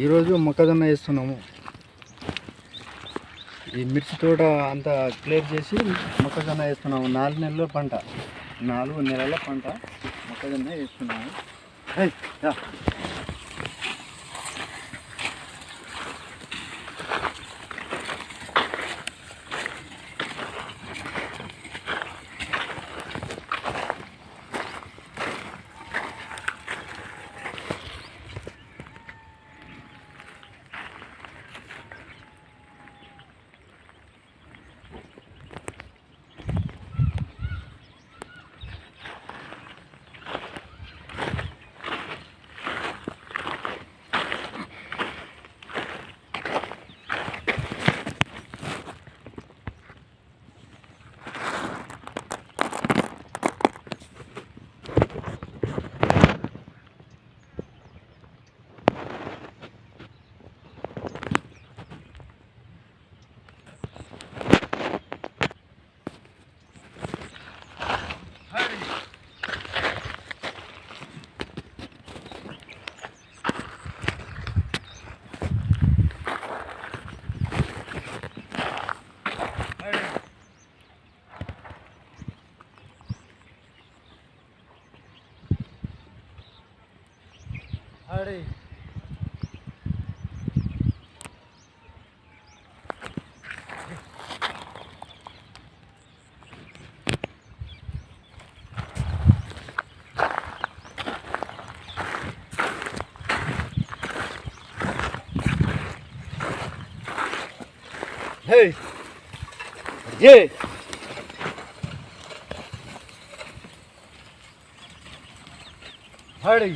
ఈరోజు మొక్కజొన్న వేస్తున్నాము. ఈ మిర్చి తోట అంతా క్లియర్ చేసి మొక్కజొన్న వేస్తున్నాము. నాలుగు నెలల పంట. నాలుగు నెలల పంట మొక్కజొన్న వేస్తున్నాము. ಗಾಡಿ Hey! Yeah! Hurry!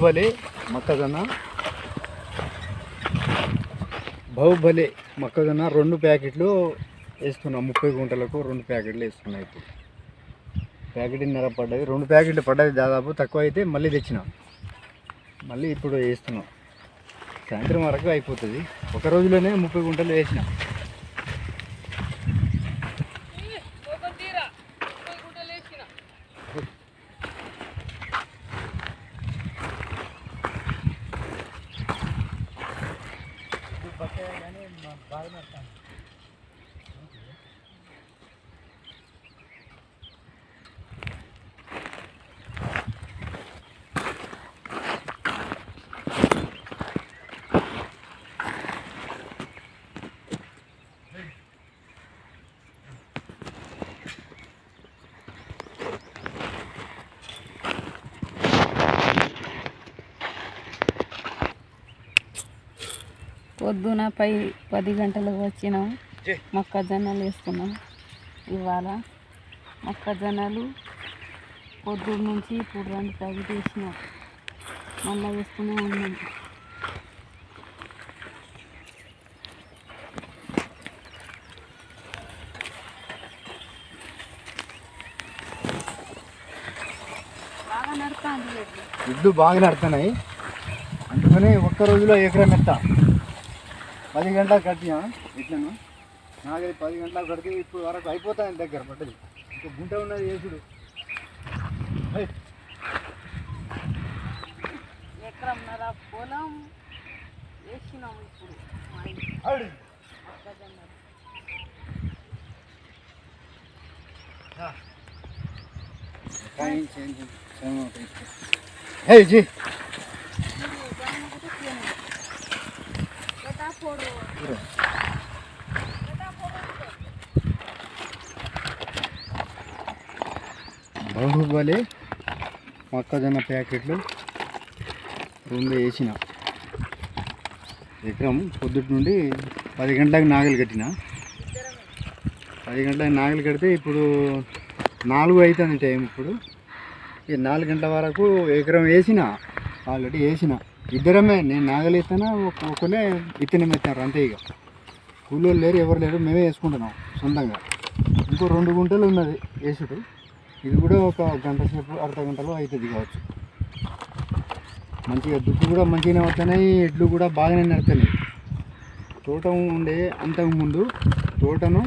బాహుబలి మొక్కజొన్న. బాహుబలి మొక్కజొన్న రెండు ప్యాకెట్లు వేస్తున్నాం ముప్పై గుంటలకు రెండు ప్యాకెట్లు వేస్తున్నాయి ఇప్పుడు. ప్యాకెట్న్నర పడ్డది రెండు ప్యాకెట్లు పడ్డది దాదాపు తక్కువ అయితే మళ్ళీ తెచ్చినాం. మళ్ళీ ఇప్పుడు వేస్తున్నాం. సాయంత్రం వరకు అయిపోతుంది. ఒక రోజులోనే ముప్పై గుంటలు వేసినాం. Ahí no está. పొద్దున పై పది గంటలకు వచ్చినాం. మొక్కజొన్నలు వేస్తున్నాం. ఇవాళ మొక్కజొన్నలు పొద్దున్న నుంచి ఇప్పుడు రెండు వేసినాం మళ్ళీ వేస్తూనే ఉన్నాం. ఇడ్లు బాగా నడుతున్నాయి. అందుకని ఒక్క రోజులో ఎకరం ఎత్తా. పది గంటలకు కట్టినా? ఇట్లను? నాకైతే పది గంటలకు కడితే ఇప్పుడు వరకు అయిపోతాయి దగ్గర పడ్డది. ఇంకా గుంట ఉన్నది వేసుడు హై. ఎకరంన్నర పొలం వేసినాం ఇప్పుడు. మా ఇంట్లో బాహుబలి మొక్కజొన్న ప్యాకెట్లు రెండు వేసిన. ఎకరం పొద్దుటి నుండి పది గంటలకు నాగలి కట్టిన. పది గంటలకు నాగలి కడితే ఇప్పుడు నాలుగు అవుతుంది టైం ఇప్పుడు. ఈ నాలుగు గంటల వరకు ఎకరం వేసిన ఆల్రెడీ వేసిన. ఇద్దరమే నేను నాగలి ఇస్తానా ఒకనే ఇత్తనం ఎత్తారు అంతే ఇక కూలీలు లేరు ఎవరు లేరు మేమే వేసుకుంటున్నాం సొంతంగా. ఇంకో రెండు గుంటలు ఉన్నది వేసుడు. ఇది కూడా ఒక గంట సేపు అర్ధ గంటలో అవుతుంది కావచ్చు. మంచిగా దుక్కు కూడా మంచిగానే వస్తున్నాయి ఎడ్లు కూడా బాగానే నడుతున్నాయి తోట ఉండే అంతకుముందు తోటను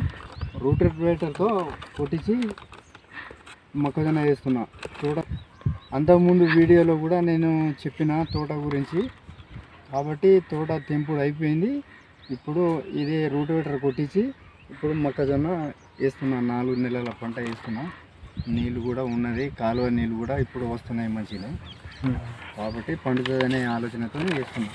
రూటర్వేటర్తో కొట్టించి మొక్కజొన్న వేస్తున్నా. తోట అంతకుముందు వీడియోలో కూడా నేను చెప్పిన తోట గురించి. కాబట్టి తోట తెంపుడు అయిపోయింది. ఇప్పుడు ఇదే రూటవేటర్ కొట్టించి ఇప్పుడు మొక్కజొన్న వేస్తున్నా నాలుగు నెలల పంట వేస్తున్నా. నీళ్ళు కూడా ఉన్నది కాలువ నీళ్ళు కూడా ఇప్పుడు వస్తున్నాయి మంచిగా కాబట్టి పండుతుందనే ఆలోచనతో వేస్తున్నా